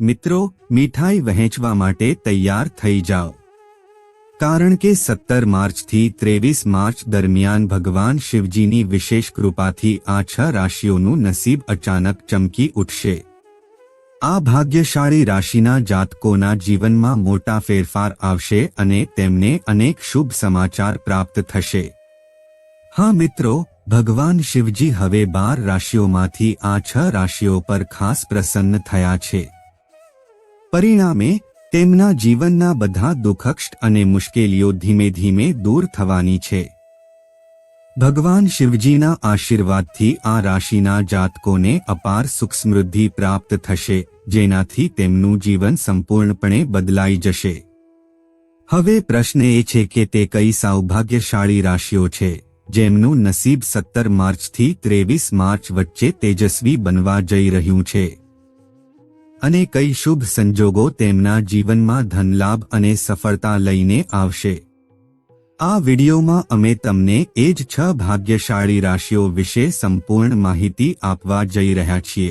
મિત્રો, મીઠાઈ વહેંચવા માટે તૈયાર થઈ જાઓ. કારણ કે સત્તર માર્ચથી ત્રેવીસ માર્ચ દરમિયાન ભગવાન શિવજીની વિશેષ કૃપાથી આ છ રાશિઓનું નસીબ અચાનક ચમકી ઉઠશે. આ ભાગ્યશાળી રાશિના જાતકોના જીવનમાં મોટા ફેરફાર આવશે અને તેમને અનેક શુભ સમાચાર પ્રાપ્ત થશે. હા મિત્રો, ભગવાન શિવજી હવે બાર રાશિઓમાંથી આ છ રાશિઓ પર ખાસ પ્રસન્ન થયા છે. પરિણામે, તેમના જીવનના બધા દુઃખક્ષ અને મુશ્કેલીઓ ધીમે ધીમે દૂર થવાની છે. ભગવાન શિવજીના આશીર્વાદથી આ રાશિના જાતકોને અપાર સુખ સમૃદ્ધિ પ્રાપ્ત થશે, જેનાથી તેમનું જીવન સંપૂર્ણપણે બદલાઈ જશે. હવે પ્રશ્ન એ છે કે તે કઈ સૌભાગ્યશાળી રાશિઓ છે, જેમનું નસીબ સત્તર માર્ચથી ત્રેવીસ માર્ચ વચ્ચે તેજસ્વી બનવા જઈ રહ્યું છે. અને કઈ શુભ સંજોગો તેમના જીવનમાં ધનલાભ અને સફળતા લઈને આવશે. આ વિડિયોમાં અમે તમને એ જ છ ભાગ્યશાળી રાશિઓ વિશે સંપૂર્ણ માહિતી આપવા જઈ રહ્યા છીએ.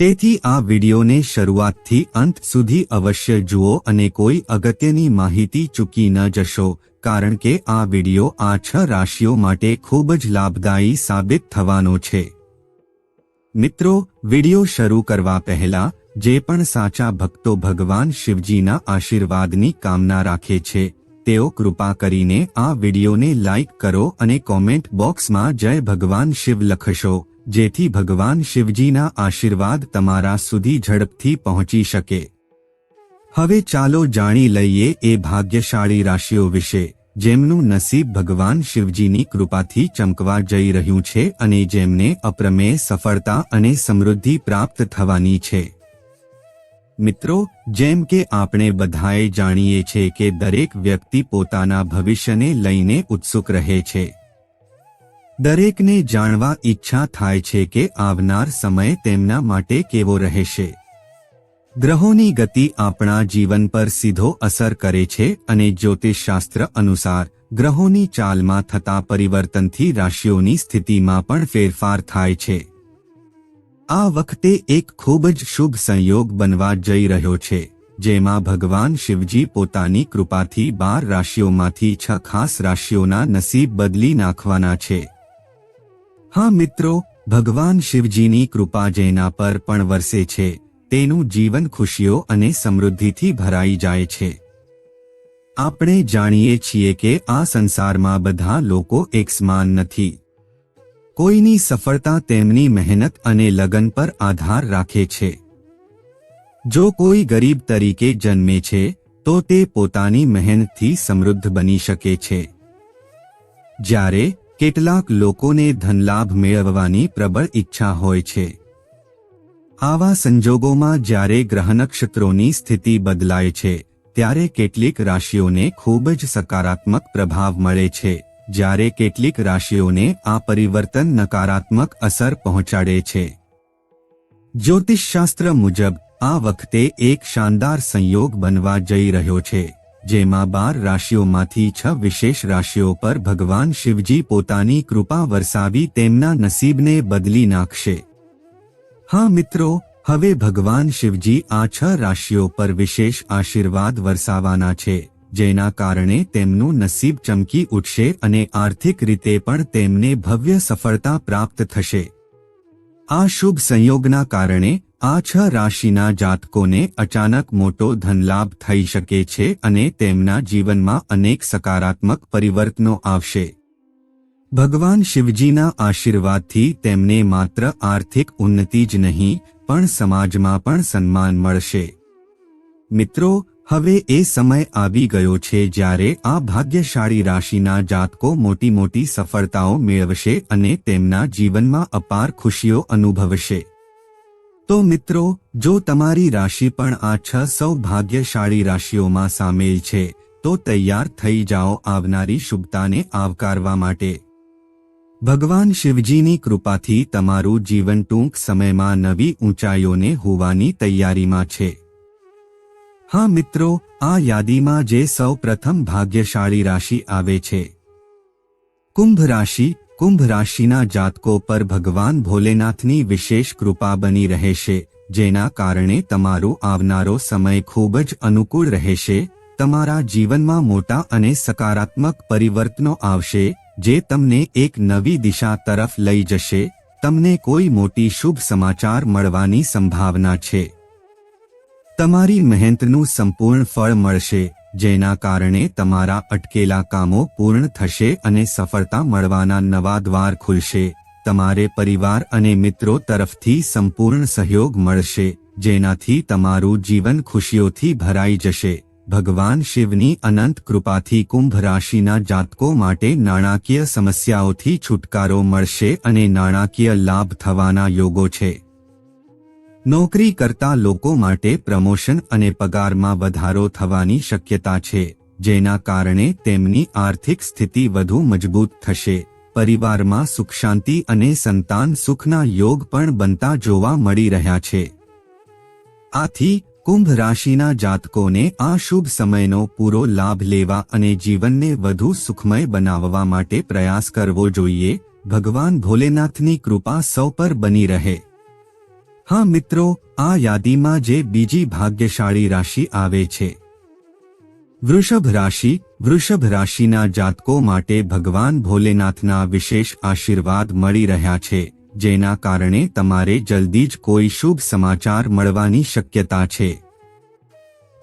તેથી આ વિડિયોને શરૂઆતથી અંત સુધી અવશ્ય જુઓ અને કોઈ અગત્યની માહિતી ચૂકી ન જશો, કારણ કે આ વિડિયો આ છ રાશિઓ માટે ખૂબ જ લાભદાયી સાબિત થવાનો છે. મિત્રો, વિડિયો શરૂ કરવા પહેલા, જે પણ સાચા ભક્તો ભગવાન શિવજીના આશીર્વાદની કામના રાખે છે, તેઓ કૃપા કરીને આ વિડિયોને લાઇક કરો અને કોમેન્ટ બોક્સમાં જય ભગવાન શિવ લખશો, જેથી ભગવાન શિવજીના આશીર્વાદ તમારા સુધી ઝડપથી પહોંચી શકે. હવે ચાલો જાણી લઈએ એ ભાગ્યશાળી રાશિઓ વિશે. જેમનું નસીબ ભગવાન શિવજીની કૃપાથી ચમકવા જઈ રહ્યું છે અને જેમને અપ્રમેય સફળતા અને સમૃદ્ધિ પ્રાપ્ત થવાની છે. મિત્રો, જેમ કે આપણે બધાએ જાણીએ છે કે દરેક વ્યક્તિ પોતાના ભવિષ્યને લઈને ઉત્સુક રહે છે. દરેકને જાણવા ઈચ્છા થાય છે કે આવનાર સમય તેમના માટે કેવો રહેશે. ગ્રહોની ગતિ આપણા જીવન પર સીધો અસર કરે છે અને જ્યોતિષશાસ્ત્ર અનુસાર ગ્રહોની ચાલમાં થતા પરિવર્તનથી રાશિઓની સ્થિતિમાં પણ ફેરફાર થાય છે. આ વખતે એક ખૂબ જ શુભ સંયોગ બનવા જઈ રહ્યો છે, જેમાં ભગવાન શિવજી પોતાની કૃપાથી બાર રાશિઓમાંથી છ ખાસ રાશિઓના નસીબ બદલી નાખવાના છે. હા મિત્રો, ભગવાન શિવજીની કૃપા જેના પર પણ વરસે છે. તેનું જીવન ખુશીઓ અને સમૃદ્ધિથી ભરાઈ જાય છે. આપણે જાણીએ છીએ કે આ સંસારમાં બધા લોકો એક સમાન નથી. કોઈની સફળતા તેમની મહેનત અને લગન પર આધાર રાખે છે. જો કોઈ ગરીબ તરીકે જન્મે છે, તો તે પોતાની મહેનતથી સમૃદ્ધ બની શકે છે. જ્યારે કેટલાક લોકોને ધનલાભ મેળવવાની પ્રબળ ઈચ્છા હોય છે આવા સંજોગોમાં જ્યારે ગ્રહ નક્ષત્રોની સ્થિતિ બદલાય છે, ત્યારે કેટલીક રાશિઓને ખૂબ જ સકારાત્મક પ્રભાવ મળે છે, જ્યારે કેટલીક રાશિઓને આ પરિવર્તન નકારાત્મક અસર પહોંચાડે છે. જ્યોતિષશાસ્ત્ર મુજબ, આ વખતે એક શાનદાર સંયોગ બનવા જઈ રહ્યો છે, જેમાં બાર રાશિઓમાંથી છ વિશેષ રાશિઓ પર ભગવાન શિવજી પોતાની કૃપા વરસાવી તેમના નસીબને બદલી નાખશે. હા મિત્રો, હવે ભગવાન શિવજી આ છ રાશિઓ પર વિશેષ આશીર્વાદ વરસાવાના છે, જેના કારણે તેમનું નસીબ ચમકી ઉઠશે અને આર્થિક રીતે પણ તેમને ભવ્ય સફળતા પ્રાપ્ત થશે. આ શુભ સંયોગના કારણે આ છ રાશિના જાતકોને અચાનક મોટો ધનલાભ થઈ શકે છે અને તેમના જીવનમાં અનેક સકારાત્મક પરિવર્તનો આવશે. ભગવાન શિવજીના આશીર્વાદથી તેમને માત્ર આર્થિક ઉન્નતિ જ નહીં, પણ સમાજમાં પણ સન્માન મળશે. મિત્રો, હવે એ સમય આવી ગયો છે જ્યારે આ ભાગ્યશાળી રાશિના જાતકો મોટી મોટી સફળતાઓ મેળવશે અને તેમના જીવનમાં અપાર ખુશીઓ અનુભવશે. તો મિત્રો, જો તમારી રાશિ પણ આ છ સૌ ભાગ્યશાળી રાશિઓમાં સામેલ છે, તો તૈયાર થઈ જાઓ આવનારી શુભતાને આવકારવા માટે. ભગવાન શિવજીની કૃપાથી તમારું જીવન ટૂંક સમયમાં નવી ઊંચાઈઓને હોવાની તૈયારીમાં છે. હા મિત્રો, આ યાદીમાં જે સૌ પ્રથમ ભાગ્યશાળી રાશિ આવે છે. કુંભ રાશિ, કુંભ રાશિના જાતકો પર ભગવાન ભોલેનાથની વિશેષ કૃપા બની રહેશે જેના કારણે તમારો આવનારો સમય ખૂબ જ અનુકૂળ રહેશે, તમારા જીવનમાં મોટા અને સકારાત્મક પરિવર્તનો આવશે જે તમને એક નવી દિશા તરફ લઈ જશે, તમને કોઈ મોટી શુભ સમાચાર મળવાની સંભાવના છે. તમારી મહેનતનું સંપૂર્ણ ફળ મળશે, જેના કારણે તમારા અટકેલા કામો પૂર્ણ થશે અને સફળતા મળવાના નવા દ્વાર ખુલશે. તમારે પરિવાર અને મિત્રો તરફથી સંપૂર્ણ સહયોગ મળશે, જેનાથી તમારું જીવન ખુશીઓથી ભરાઈ જશે. ભગવાન શિવની અનંત કૃપાથી કુંભ રાશિના જાતકો માટે નાણાકીય સમસ્યાઓથી છુટકારો મળશે અને નાણાકીય લાભ થવાના યોગો છે. નોકરી કરતા લોકો માટે પ્રમોશન અને પગારમાં વધારો થવાની શક્યતા છે, જેના કારણે તેમની આર્થિક સ્થિતિ વધુ મજબૂત થશે. પરિવારમાં સુખ શાંતિ અને સંતાન સુખના યોગ પણ બનતા જોવા મળી રહ્યા છે. આથી કુંભ રાશિના જાતકોને આ શુભ સમયનો પૂરો લાભ લેવા અને જીવનને વધુ સુખમય બનાવવા માટે પ્રયાસ કરવો જોઈએ. ભગવાન ભોલેનાથની કૃપા સૌ પર બની રહે. હા મિત્રો, આ યાદીમાં જે બીજી ભાગ્યશાળી રાશિ આવે છે. વૃષભ રાશિ, વૃષભ રાશિના જાતકો માટે ભગવાન ભોલેનાથના વિશેષ આશીર્વાદ મળી રહ્યા છે. જેના કારણે તમારે જલ્દી જ કોઈ શુભ સમાચાર મળવાની શક્યતા છે.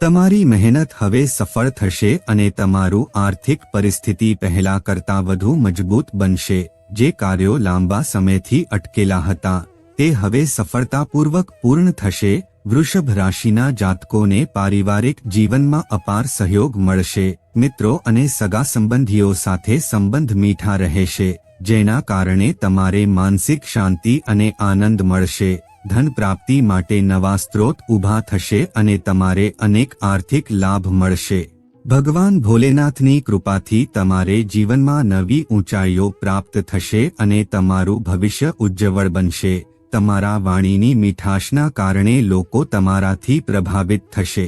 તમારી મહેનત હવે સફળ થશે અને તમારું આર્થિક પરિસ્થિતિ પહેલા કરતાં વધુ મજબૂત બનશે. જે કાર્યો લાંબા સમયથી અટકેલા હતા, તે હવે સફળતાપૂર્વક પૂર્ણ થશે. વૃષભ રાશિના જાતકોને પારિવારિક જીવનમાં અપાર સહયોગ મળશે. મિત્રો અને સગા સંબંધીઓ સાથે સંબંધ મીઠા રહેશે. જેના કારણે તમારે માનસિક શાંતિ અને આનંદ મળશે, ધન પ્રાપ્તિ માટે નવા સ્ત્રોત ઊભા થશે અને તમારે અનેક આર્થિક લાભ મળશે. ભગવાન ભોલેનાથની કૃપાથી તમારે જીવનમાં નવી ઊંચાઈઓ પ્રાપ્ત થશે અને તમારું ભવિષ્ય ઉજ્જવળ બનશે. તમારા વાણીની મીઠાશના કારણે લોકો તમારાથી પ્રભાવિત થશે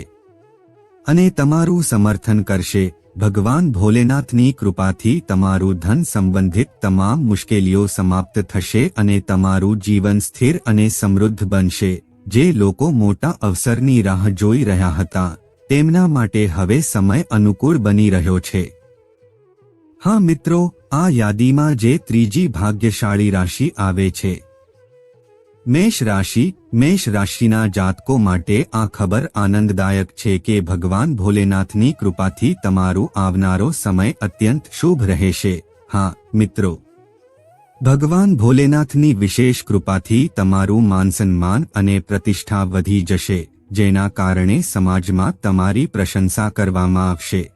અને તમારું સમર્થન કરશે. ભગવાન ભોલેનાથની કૃપાથી તમારું ધન સંબંધિત તમામ મુશ્કેલીઓ સમાપ્ત થશે અને તમારું જીવન સ્થિર અને સમૃદ્ધ બનશે. જે લોકો મોટા અવસરની રાહ જોઈ રહ્યા હતા, તેમના માટે હવે સમય અનુકૂળ બની રહ્યો છે. હા મિત્રો, આ યાદીમાં જે ત્રીજી ભાગ્યશાળી રાશિ આવે છે મેષ રાશિ, મેષ રાશિના જાતકો માટે આ ખબર આનંદદાયક છે કે ભગવાન ભોલેનાથની કૃપાથી તમારું આવનારો સમય અત્યંત શુભ રહેશે. હા, મિત્રો. ભગવાન ભોલેનાથની વિશેષ કૃપાથી તમારું માનસન્માન અને પ્રતિષ્ઠા વધી જશે, જેના કારણે સમાજમાં તમારી પ્રશંસા કરવામાં આવશે.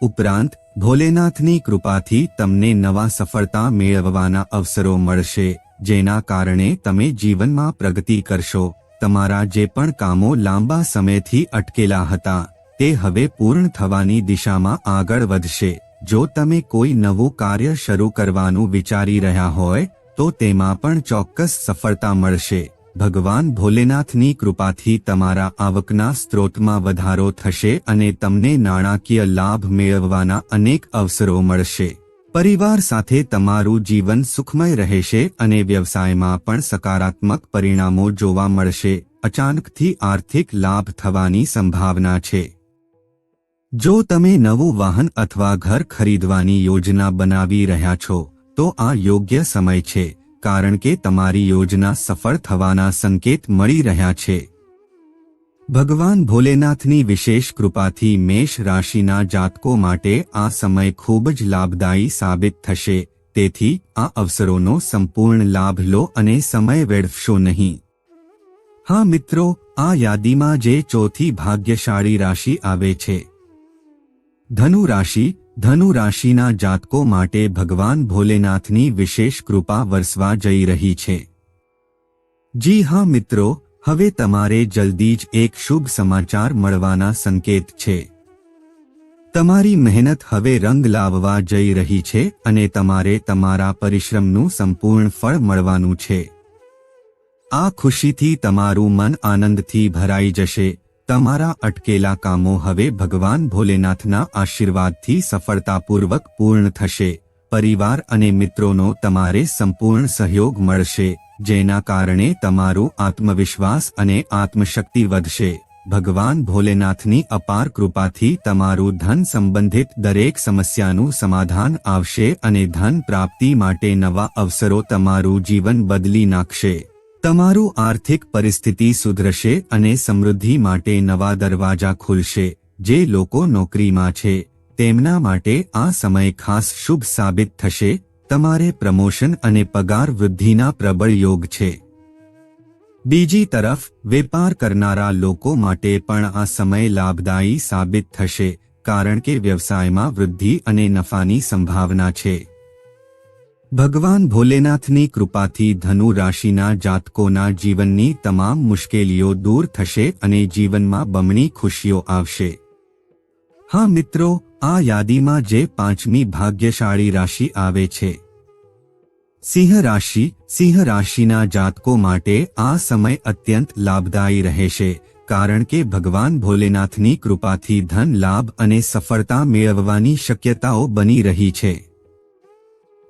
ઉપરાંત, ભોલેનાથની કૃપાથી તમને નવા સફળતા મેળવવાના અવસરો મળશે. જેના કારણે તમે જીવનમાં પ્રગતિ કરશો. તમારા જે પણ કામો લાંબા સમયથી અટકેલા હતા, તે હવે પૂર્ણ થવાની દિશામાં આગળ વધશે. જો તમે કોઈ નવું કાર્ય શરૂ કરવાનું વિચારી રહ્યા હોય, તો તેમાં પણ ચોક્કસ સફળતા મળશે. ભગવાન ભોલેનાથની કૃપાથી તમારા આવકના સ્ત્રોતમાં વધારો થશે અને તમને નાણાકીય લાભ મેળવવાના અનેક અવસરો મળશે. પરિવાર સાથે તમારું જીવન સુખમય રહેશે અને વ્યવસાયમાં પણ સકારાત્મક પરિણામો જોવા મળશે. અચાનકથી આર્થિક લાભ થવાની સંભાવના છે. જો તમે નવું વાહન અથવા ઘર ખરીદવાની યોજના બનાવી રહ્યા છો, તો આ યોગ્ય સમય છે, કારણ કે તમારી યોજના સફળ થવાના સંકેત મળી રહ્યા છે. ભગવાન ભોલેનાથની વિશેષ કૃપાથી મેષ રાશિના જાતકો માટે આ સમય ખૂબ જ લાભદાયી સાબિત થશે. તેથી આ અવસરોનો સંપૂર્ણ લાભ લો અને સમય વેડફશો નહીં. હા મિત્રો, આ યાદીમાં જે ચોથી ભાગ્યશાળી રાશિ આવે છે. ધનુ રાશિ, ધનુ રાશિના જાતકો માટે ભગવાન ભોલેનાથની વિશેષ કૃપા વરસવા જઈ રહી છે. જી હા મિત્રો હવે તમારે જલ્દી જ એક શુભ સમાચાર મળવાના સંકેત છે. તમારી મહેનત હવે રંગ લાવવા જઈ રહી છે અને તમારે તમારા પરિશ્રમનું સંપૂર્ણ ફળ મળવાનું છે. આ ખુશીથી તમારું મન આનંદથી ભરાઈ જશે. તમારા અટકેલા કામો હવે ભગવાન ભોલેનાથના આશીર્વાદથી સફળતાપૂર્વક પૂર્ણ થશે. પરિવાર અને મિત્રોનો તમારે સંપૂર્ણ સહયોગ મળશે. જેના કારણે તમારું આત્મવિશ્વાસ અને આત્મશક્તિ વધશે. ભગવાન ભોલેનાથની અપાર કૃપાથી તમારું ધન સંબંધિત દરેક સમસ્યાનું સમાધાન આવશે અને ધન પ્રાપ્તિ માટે નવા અવસરો તમારું જીવન બદલી નાખશે. તમારું આર્થિક પરિસ્થિતિ સુધરશે અને સમૃદ્ધિ માટે નવા દરવાજા ખુલશે. જે લોકો નોકરીમાં છે, તેમના માટે આ સમય ખાસ શુભ સાબિત થશે. તમારે પ્રમોશન અને પગાર વૃદ્ધિના પ્રબળ યોગ છે. બીજી તરફ, વેપાર કરનારા લોકો માટે પણ આ સમય લાભદાયી સાબિત થશે, કારણ કે વ્યવસાયમાં વૃદ્ધિ અને નફાની સંભાવના છે. ભગવાન ભોલેનાથની કૃપાથી ધનુ રાશિના જાતકોના જીવનની તમામ મુશ્કેલીઓ દૂર થશે અને જીવનમાં બમણી ખુશીઓ આવશે. હા મિત્રો આ યાદીમાં જે પાંચમી ભાગ્યશાળી રાશિ આવે છે. સિંહ રાશિ, સિંહ રાશિના જાતકો માટે આ સમય અત્યંત લાભદાયી રહેશે, કારણ કે ભગવાન ભોલેનાથની કૃપાથી ધન લાભ અને સફળતા મેળવવાની શક્યતાઓ બની રહી છે.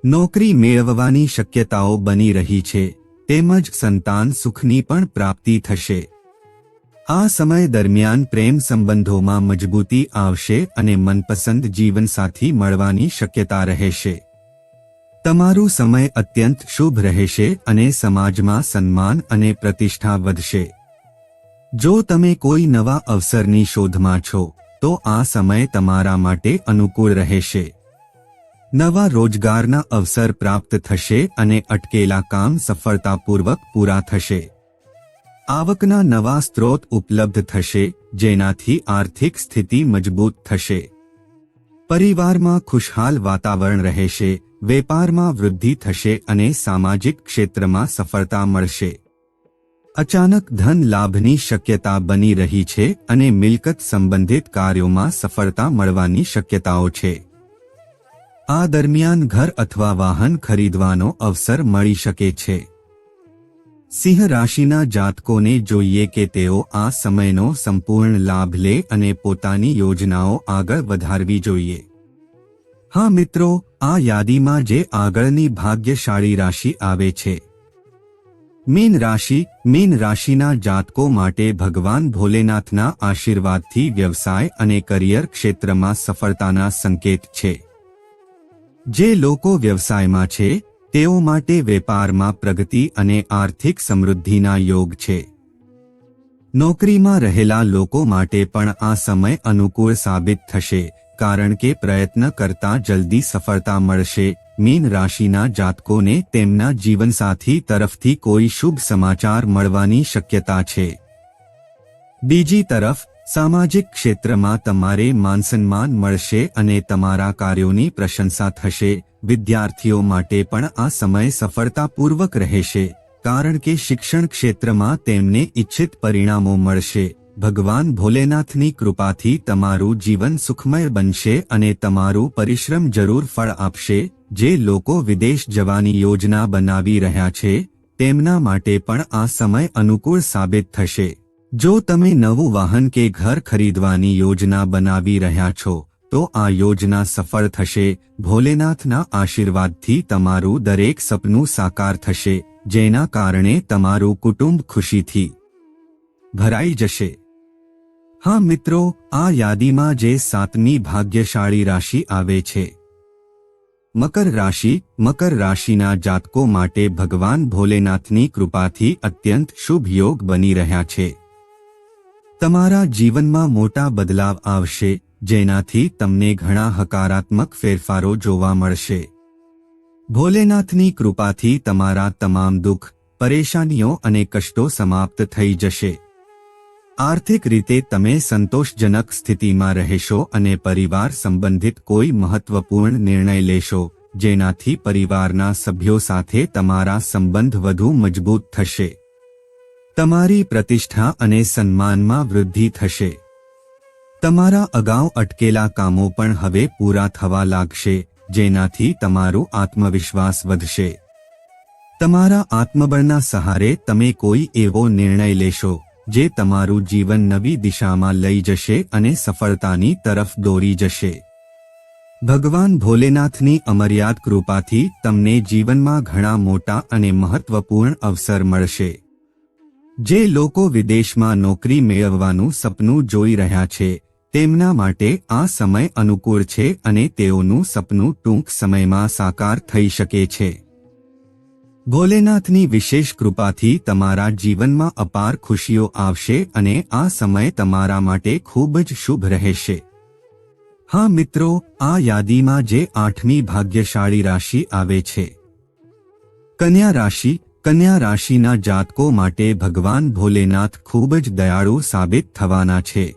નોકરી મેળવવાની શક્યતાઓ બની રહી છે, તેમજ સંતાન સુખની પણ પ્રાપ્તિ થશે. આ સમય દરમિયાન પ્રેમ સંબંધોમાં મજબૂતી આવશે અને મનપસંદ જીવનસાથી મળવાની શક્યતા રહેશે. તમારું સમય અત્યંત શુભ રહેશે અને સમાજમાં સન્માન અને પ્રતિષ્ઠા વધશે. જો તમે કોઈ નવા અવસરની શોધમાં છો, તો આ સમય તમારા માટે અનુકૂળ રહેશે. નવા રોજગારના અવસર પ્રાપ્ત થશે અને અટકેલા કામ સફળતાપૂર્વક પૂરા થશે. આવકના નવા સ્ત્રોત ઉપલબ્ધ થશે, જેનાથી આર્થિક સ્થિતિ મજબૂત થશે. પરિવારમાં ખુશહાલ વાતાવરણ રહેશે, વેપારમાં વૃદ્ધિ થશે અને સામાજિક ક્ષેત્રમાં સફળતા મળશે. અચાનક ધન લાભની શક્યતા બની રહી છે અને મિલકત સંબંધિત કાર્યોમાં સફળતા મળવાની શક્યતાઓ છે. આ દરમિયાન ઘર અથવા વાહન ખરીદવાનો અવસર મળી શકે છે. સિંહ રાશિના જાતકોને જોઈએ કે તેઓ આ સમયનો સંપૂર્ણ લાભ લે અને પોતાની યોજનાઓ આગળ વધારવી જોઈએ. હા મિત્રો, આ યાદીમાં જે આગળની ભાગ્યશાળી રાશિ આવે છે. મીન રાશિ, મીન રાશિના જાતકો માટે ભગવાન ભોલેનાથના આશીર્વાદથી વ્યવસાય અને કરિયર ક્ષેત્રમાં સફળતાના સંકેત છે. જે લોકો વ્યવસાયમાં છે તેઓ માટે વેપારમાં પ્રગતિ અને આર્થિક સમૃદ્ધિના યોગ છે. નોકરીમાં રહેલા લોકો માટે પણ આ સમય અનુકૂળ સાબિત થશે, કારણ કે પ્રયત્ન કરતા જલ્દી સફળતા મળશે. મીન રાશિના જાતકોને તેમના જીવનસાથી તરફથી કોઈ શુભ સમાચાર મળવાની શક્યતા છે. બીજી તરફ સામાજિક ક્ષેત્રમાં તમારે માનસન્માન મળશે અને તમારા કાર્યોની પ્રશંસા થશે. વિદ્યાર્થીઓ માટે પણ આ સમય સફળતાપૂર્વક રહેશે, કારણ કે શિક્ષણ ક્ષેત્રમાં તેમને ઇચ્છિત પરિણામો મળશે. ભગવાન ભોલેનાથની કૃપાથી તમારું જીવન સુખમય બનશે અને તમારું પરિશ્રમ જરૂર ફળ આપશે. જે લોકો વિદેશ જવાની યોજના બનાવી રહ્યા છે, તેમના માટે પણ આ સમય અનુકૂળ સાબિત થશે. જો તમે નવું વાહન કે ઘર ખરીદવાની યોજના બનાવી રહ્યા છો, તો આ યોજના સફળ થશે. ભોલેનાથના આશીર્વાદથી તમારું દરેક સપનું સાકાર થશે, જેના કારણે તમારું કુટુંબ ખુશીથી ભરાઈ જશે. હા મિત્રો, આ યાદીમાં જે સાતમી ભાગ્યશાળી રાશિ આવે છે. મકર રાશિ, મકર રાશિના જાતકો માટે ભગવાન ભોલેનાથની કૃપાથી અત્યંત શુભ યોગ બની રહ્યા છે. તમારા જીવનમાં મોટા બદલાવ આવશે, જેનાથી તમને ઘણા હકારાત્મક ફેરફારો જોવા મળશે. ભોલેનાથની કૃપાથી તમારા તમામ દુઃખ, પરેશાનીઓ અને કષ્ટો સમાપ્ત થઈ જશે. આર્થિક રીતે તમે સંતોષજનક સ્થિતિમાં રહેશો અને પરિવાર સંબંધિત કોઈ મહત્વપૂર્ણ નિર્ણય લેશો, જેનાથી પરિવારના સભ્યો સાથે તમારા સંબંધ વધુ મજબૂત થશે. તમારી પ્રતિષ્ઠા અને સન્માનમાં વૃદ્ધિ થશે. તમારા અગાઉ અટકેલા કામો પણ હવે પૂરા થવા લાગશે, જેનાથી તમારું આત્મવિશ્વાસ વધશે. તમારા આત્મબળના સહારે તમે કોઈ એવો નિર્ણય લેશો, જે તમારું જીવન નવી દિશામાં લઈ જશે અને સફળતાની તરફ દોરી જશે. ભગવાન ભોલેનાથની અમર્યાદ કૃપાથી તમને જીવનમાં ઘણા મોટા અને મહત્વપૂર્ણ અવસર મળશે. જે લોકો વિદેશમાં નોકરી મેળવવાનું સપનું જોઈ રહ્યા છે, તેમના માટે આ સમય અનુકૂળ છે અને તેઓનું સપનું ટૂંક સમયમાં સાકાર થઈ શકે છે. ભોલેનાથની વિશેષ કૃપાથી તમારા જીવનમાં અપાર ખુશીઓ આવશે અને આ સમય તમારા માટે ખૂબ જ શુભ રહેશે. હા મિત્રો, આ યાદીમાં જે આઠમી ભાગ્યશાળી રાશિ આવે છે. કન્યા રાશિ કન્યા રાશિના જાતકો માટે ભગવાન ભોલેનાથ ખૂબ જ દયાળુ સાબિત થવાના છે.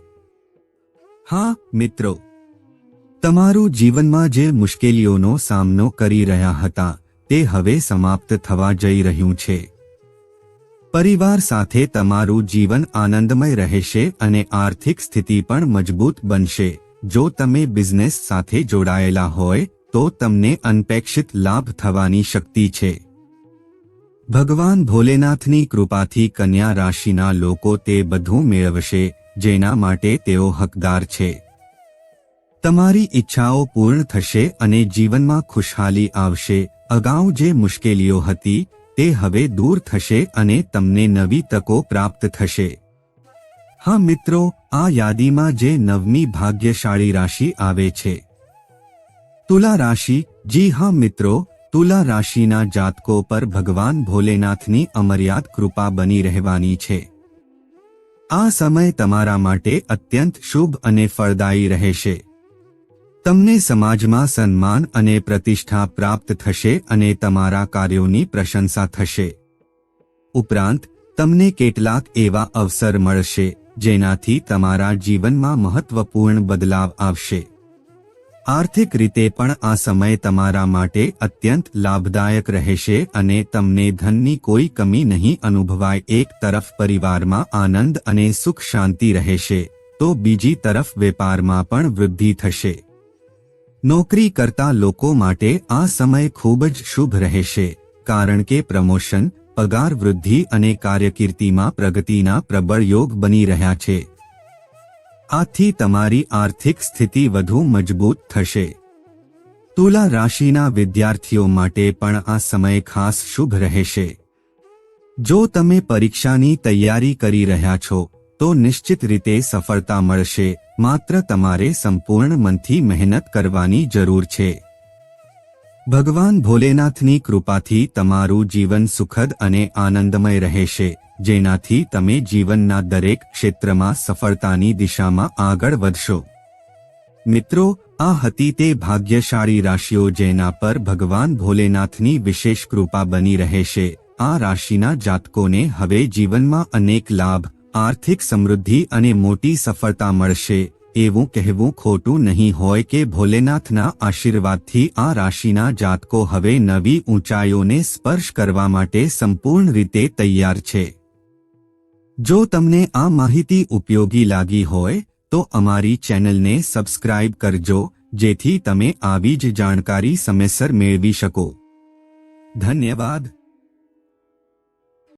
હા, મિત્રો. તમારું જીવનમાં જે મુશ્કેલીઓનો સામનો કરી રહ્યા હતા, તે હવે સમાપ્ત થવા જઈ રહ્યું છે. પરિવાર સાથે તમારું જીવન આનંદમય રહેશે અને આર્થિક સ્થિતિ પણ મજબૂત બનશે. જો તમે બિઝનેસ સાથે જોડાયેલા હોય, તો તમને અનપેક્ષિત લાભ થવાની શક્તિ છે. ભગવાન ભોલેનાથની કૃપાથી કન્યા રાશિના લોકો તે બધું મેળવશે, જેના માટે તેઓ હકદાર છે. તમારી ઈચ્છાઓ પૂર્ણ થશે અને જીવનમાં ખુશહાલી આવશે. અગાઉ જે મુશ્કેલીઓ હતી, તે હવે દૂર થશે અને તમને નવી તકો પ્રાપ્ત થશે. હા મિત્રો, આ યાદીમાં જે નવમી ભાગ્યશાળી રાશિ આવે છે. તુલા રાશિ, જી હા મિત્રો તુલા રાશિના જાતકો પર ભગવાન ભોલેનાથની અમર્યાદ કૃપા બની રહેવાની છે. આ સમય તમારા માટે અત્યંત શુભ અને ફળદાયી રહેશે. તમને સમાજમાં સન્માન અને પ્રતિષ્ઠા પ્રાપ્ત થશે અને તમારા કાર્યોની પ્રશંસા થશે. ઉપરાંત, તમને કેટલાક એવા અવસર મળશે, જેનાથી તમારા જીવનમાં મહત્વપૂર્ણ બદલાવ આવશે. આર્થિક રીતે પણ આ સમય તમારા માટે અત્યંત લાભદાયક રહેશે અને તમને ધનની કોઈ કમી નહીં અનુભવાય. એક તરફ પરિવારમાં આનંદ અને સુખ શાંતિ રહેશે, તો બીજી તરફ વેપારમાં પણ વૃદ્ધિ થશે. નોકરી કરતા લોકો માટે આ સમય ખૂબ જ શુભ રહેશે, કારણ કે પ્રમોશન, પગાર વૃદ્ધિ અને કાર્યકીર્તિમાં પ્રગતિના પ્રબળ યોગ બની રહ્યા છે. આથી તમારી આર્થિક સ્થિતિ વધુ મજબૂત થશે. તુલા રાશિના વિદ્યાર્થીઓ માટે પણ આ સમય ખાસ શુભ રહેશે. જો તમે પરીક્ષાની તૈયારી કરી રહ્યા છો, તો નિશ્ચિત રીતે સફળતા મળશે, માત્ર તમારે સંપૂર્ણ મનથી મહેનત કરવાની જરૂર છે. ભગવાન ભોલેનાથની કૃપાથી તમારું જીવન સુખદ અને આનંદમય રહેશે. જેનાથી તમે જીવનના દરેક ક્ષેત્રમાં સફળતાની દિશામાં આગળ વધશો. મિત્રો, આ હતી તે ભાગ્યશાળી રાશિઓ જેના પર ભગવાન ભોલેનાથની વિશેષ કૃપા બની રહેશે. આ રાશિના જાતકોને હવે જીવનમાં અનેક લાભ, આર્થિક સમૃદ્ધિ અને મોટી સફળતા મળશે. એવું કહેવું ખોટું નહીં હોય કે ભોલેનાથના આશીર્વાદથી આ રાશિના જાતકો હવે નવી ઊંચાઈઓને સ્પર્શ કરવા માટે સંપૂર્ણ રીતે તૈયાર છે. જો તમને આ માહિતી ઉપયોગી લાગી હોય, તો અમારી ચેનલને સબસ્ક્રાઇબ કરજો, જેથી તમે આવી જ જાણકારી સમયસર મેળવી શકો. ધન્યવાદ.